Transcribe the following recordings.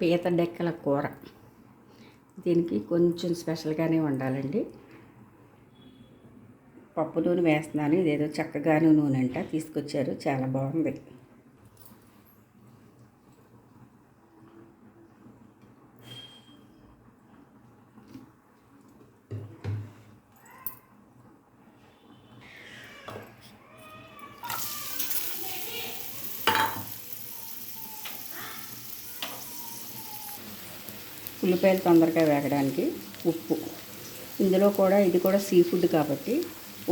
పీత డెక్కల కూర. దీనికి కొంచెం స్పెషల్గానే ఉండాలండి పప్పు నూనె వేస్తున్నాను. ఇదేదో చక్కగాను నూనె అంట తీసుకొచ్చారు. చాలా బాగుంది. ఉల్లిపాయలు తొందరగా వేగడానికి ఉప్పు. ఇందులో కూడా ఇది కూడా సీ ఫుడ్ కాబట్టి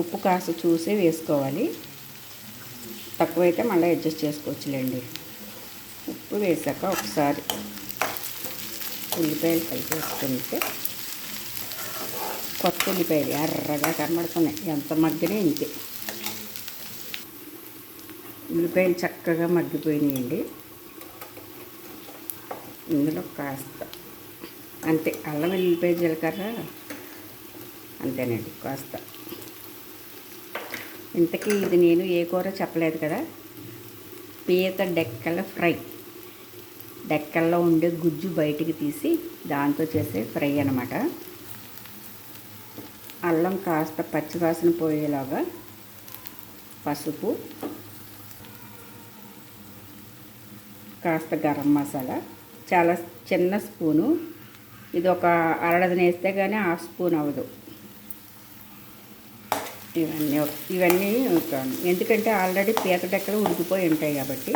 ఉప్పు కాస్త చూసి వేసుకోవాలి. తక్కువైతే మళ్ళీ అడ్జస్ట్ చేసుకోవచ్చులేండి. ఉప్పు వేసాక ఒకసారి ఉల్లిపాయలు కలిపేసుకుంటే కొత్త ఉల్లిపాయలు ఎర్రగా కనబడుతున్నాయి. ఎంత మగ్గినా ఇంతే. ఉల్లిపాయలు చక్కగా మగ్గిపోయినాయండి. ఇందులో కాస్త అంతే అల్లం వెల్లిపాయ జీలకర్ర అంతేనండి కాస్త. ఇంతకీ ఇది నేను ఏ కూర చెప్పలేదు కదా పీత డెక్కల ఫ్రై. డెక్కల్లో ఉండే గుజ్జు బయటికి తీసి దాంతో చేసే ఫ్రై అనమాట అల్లం కాస్త పచ్చివాసన పోయేలాగా పసుపు కాస్త గరం మసాలా చాలా చిన్న స్పూను ఇది ఒక అరడదన వేస్తే కానీ హాఫ్ స్పూన్ అవ్వదు. ఇవన్నీ ఇవన్నీ ఎందుకంటే ఆల్రెడీ పీత డెక్కలు ఉడికిపోయి ఉంటాయి కాబట్టి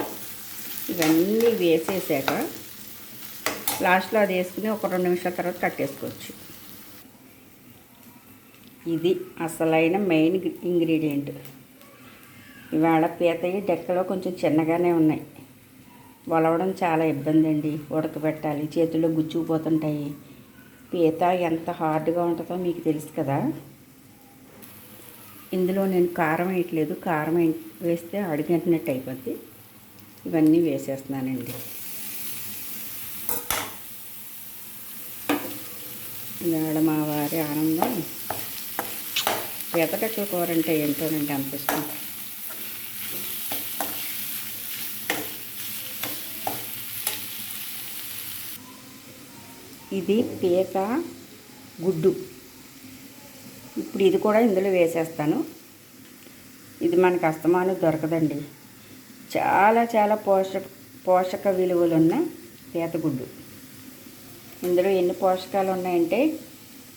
ఇవన్నీ వేసేసాక లాస్ట్లో అది వేసుకుని ఒక రెండు నిమిషాల తర్వాత కట్టేసుకోవచ్చు. ఇది అసలైన మెయిన్ ఇంగ్రీడియంట్. ఇవాళ పీతయి డెక్కలో కొంచెం చిన్నగానే ఉన్నాయి. వలవడం చాలా ఇబ్బంది అండి ఉడకబెట్టాలి. చేతుల్లో గుచ్చుకుపోతుంటాయి. పీత ఎంత హార్డ్గా ఉంటుందో మీకు తెలుసు కదా. ఇందులో నేను కారం వేయట్లేదు. కారం వేస్తే అడిగంటినట్టు అయిపోద్ది. ఇవన్నీ వేసేస్తున్నానండి. ఇవాళ మా వారి ఆనందం. పీతకట్ల కూర అంటే ఏంటోనండి అనిపిస్తుంది. ఇది పీత గుడ్డు. ఇప్పుడు ఇది కూడా ఇందులో వేసేస్తాను. ఇది మనకు అస్తమానం దొరకదండి. చాలా చాలా పోషక పోషక విలువలున్న పీతగుడ్డు ఇందులో ఎన్ని పోషకాలు ఉన్నాయంటే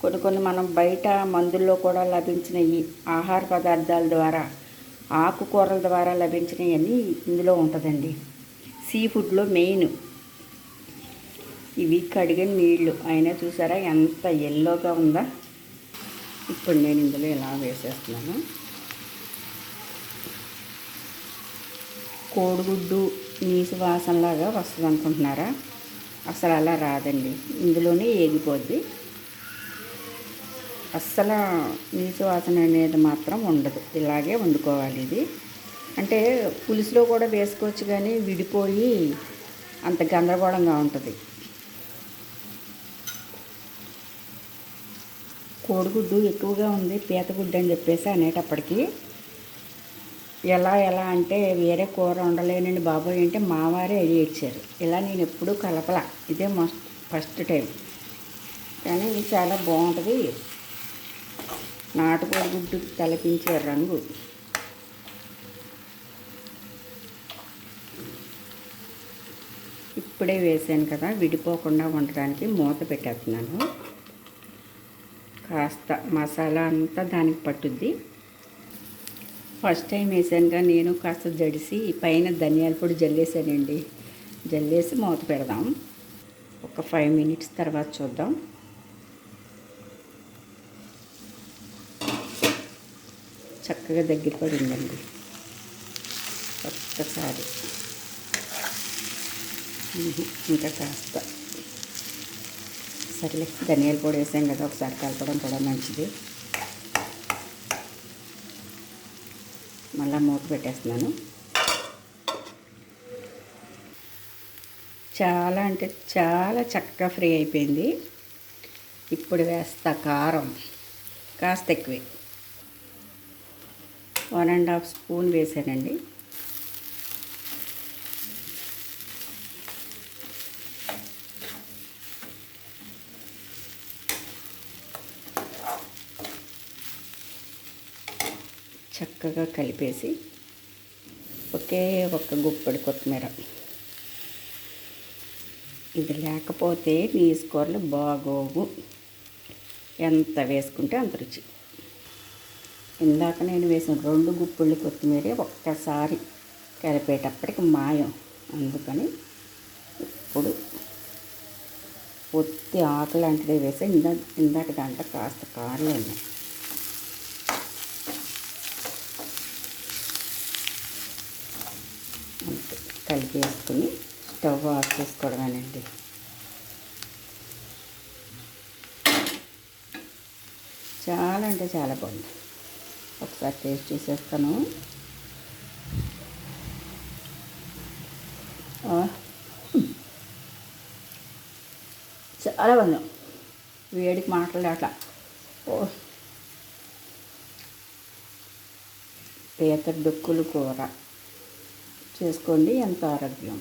కొన్ని కొన్ని మనం బయట మందుల్లో కూడా లభించిన ఈ ఆహార పదార్థాల ద్వారా ఆకుకూరల ద్వారా లభించినవన్నీ ఇందులో ఉంటుందండి. సీ ఫుడ్లో మెయిన్ ఇవి కడిగిన నీళ్ళు అయినా చూసారా ఎంత ఎల్లోగా ఉందా? ఇప్పుడు నేను ఇందులో ఇలా వేసేస్తున్నాను. కోడిగుడ్డు నీసు వాసనలాగా వస్తుంది అనుకుంటున్నారా? అసలు అలా రాదండి. ఇందులోనే ఏగిపోద్ది. అస్సలు నీసు వాసన అనేది మాత్రం ఉండదు. ఇలాగే వండుకోవాలి ఇది. అంటే పులుసులో కూడా వేసుకోవచ్చు కానీ విడిపోయి అంత గందరగోళంగా ఉంటుంది. కోడిగుడ్డు ఎక్కువగా ఉంది పీతగుడ్డు అని చెప్పేసి అనేటప్పటికీ. ఎలా ఎలా అంటే వేరే కూర ఉండలేనండి బాబోయ్ అంటే మావారే ఐడియా ఇచ్చారు ఇలా నేను ఎప్పుడూ కలపల. ఇదే మస్ట్ ఫస్ట్ టైం. కానీ ఇది చాలా బాగుంటుంది. నాటుకోడి గుడ్డు తలపించే రంగు. ఇప్పుడే వేసాను కదా విడిపోకుండా ఉండడానికి మూత పెట్టేస్తున్నాను. కాస్త మసాలా అంతా దానికి పట్టుద్ది. ఫస్ట్ టైం వేసానుగా నేను కాస్త జడిసి పైన ధనియాల పొడి జల్లేసానండి. జల్లేసి మూత పెడదాం. ఒక ఫైవ్ మినిట్స్ తర్వాత చూద్దాం. చక్కగా దగ్గర పడిందండి ఒక్కసారి. ఇంకా కాస్త. సరేలే ధనియాల పొడి వేసాం కదా ఒకసారి కలపడం కూడా మంచిది. మళ్ళీ మూత పెట్టేస్తున్నాను. చాలా అంటే చాలా చక్కగా ఫ్రీ అయిపోయింది. ఇప్పుడు వేస్తా కారం కాస్త ఎక్కువే. వన్ అండ్ హాఫ్ స్పూన్ వేసానండి. చక్కగా కలిపేసి ఒకే ఒక్క గుప్పడి కొత్తిమీర. ఇది లేకపోతే నీసు కూరలు బాగోవు. ఎంత వేసుకుంటే అంత రుచి. ఇందాక నేను వేసిన రెండు గుప్పిళ్ళు కొత్తిమీర ఒక్కసారి కలిపేటప్పటికి మాయం. అందుకని ఇప్పుడు ఒత్తి ఆకు లాంటిది వేసి ఇందా ఇందాక దాంట్లో కాస్త కారలు ఉన్నాయి. కలిపేసుకుని కలిపి స్టవ్ ఆఫ్ చేసుకోవడమేనండి. చాలా అంటే చాలా బాగుంది. ఒకసారి టేస్ట్ చేసేస్తాను. చాలా బాగుంది. వేడికి మాట్లాడట ఓ. పీత డొక్కులు కూర. చేసుకోండి ఎంత ఆరోగ్యం.